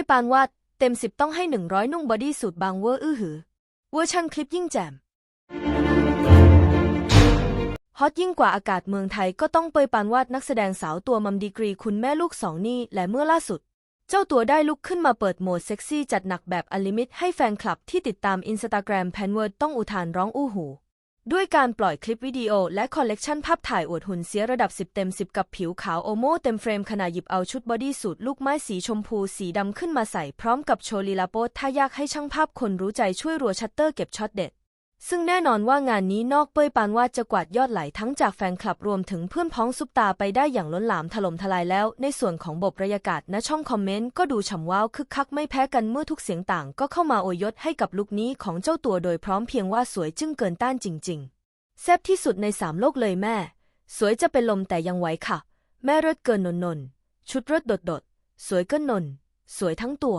ยปานวาดเต็มสิบต้องให้หนึ่งร้อยนุ่งบอดี้สูทบางเวอร์อื้อหือ เวอร์ชั่นคลิปยิ่งแจ่มฮอตยิ่งกว่าอากาศเมืองไทยก็ต้องเปยปานวาดนักแสดงสาวตัวมัมดีกรีคุณแม่ลูกสองนี่และเมื่อล่าสุด เจ้าตัวได้ลุกขึ้นมาเปิดโหมดเซ็กซี่จัดหนักแบบอลิมิตให้แฟนคลับที่ติดตามอินสตาแกรมแพนเวิร์ดต้องอุทานร้องอู้หู ด้วยการปล่อยคลิปวิดีโอและคอลเลกชันภาพถ่ายอวดหุ่นเสียระดับ 10 เต็ม 10 กับผิวขาวโอโมเต็มเฟรมขณะหยิบเอาชุดบอดี้สูทลูกไม้สีชมพูสีดำขึ้นมาใส่พร้อมกับโชว์ลีลาโพสท่ายากให้ช่างภาพคนรู้ใจช่วยรัวชัตเตอร์เก็บช็อตเด็ด ซึ่งแน่นอนว่างานนี้นอกเป้ยปานวาดจะกวาดยอดไหลทั้งจากแฟนคลับรวมถึงเพื่อนพ้องซุปตาไปได้อย่างล้นหลามถล่มทลายแล้ว ในส่วนของบบรรยากาศณช่องคอมเมนต์ก็ดูฉ่ำว้าวคึกคักไม่แพ้กันเมื่อทุกเสียงต่าง ก็เข้ามาอวยยศให้กับลุคนี้ของเจ้าตัวโดยพร้อมเพียงว่าสวยจึงเกินต้านจริง ๆ แซ่บที่สุดในสามโลกเลยแม่ สวยจะเป็นลมแต่ยังไหวค่ะ แม่เลิศเกินนนนนชุดเลิศโดด สวยเกินนน สวยทั้งตัว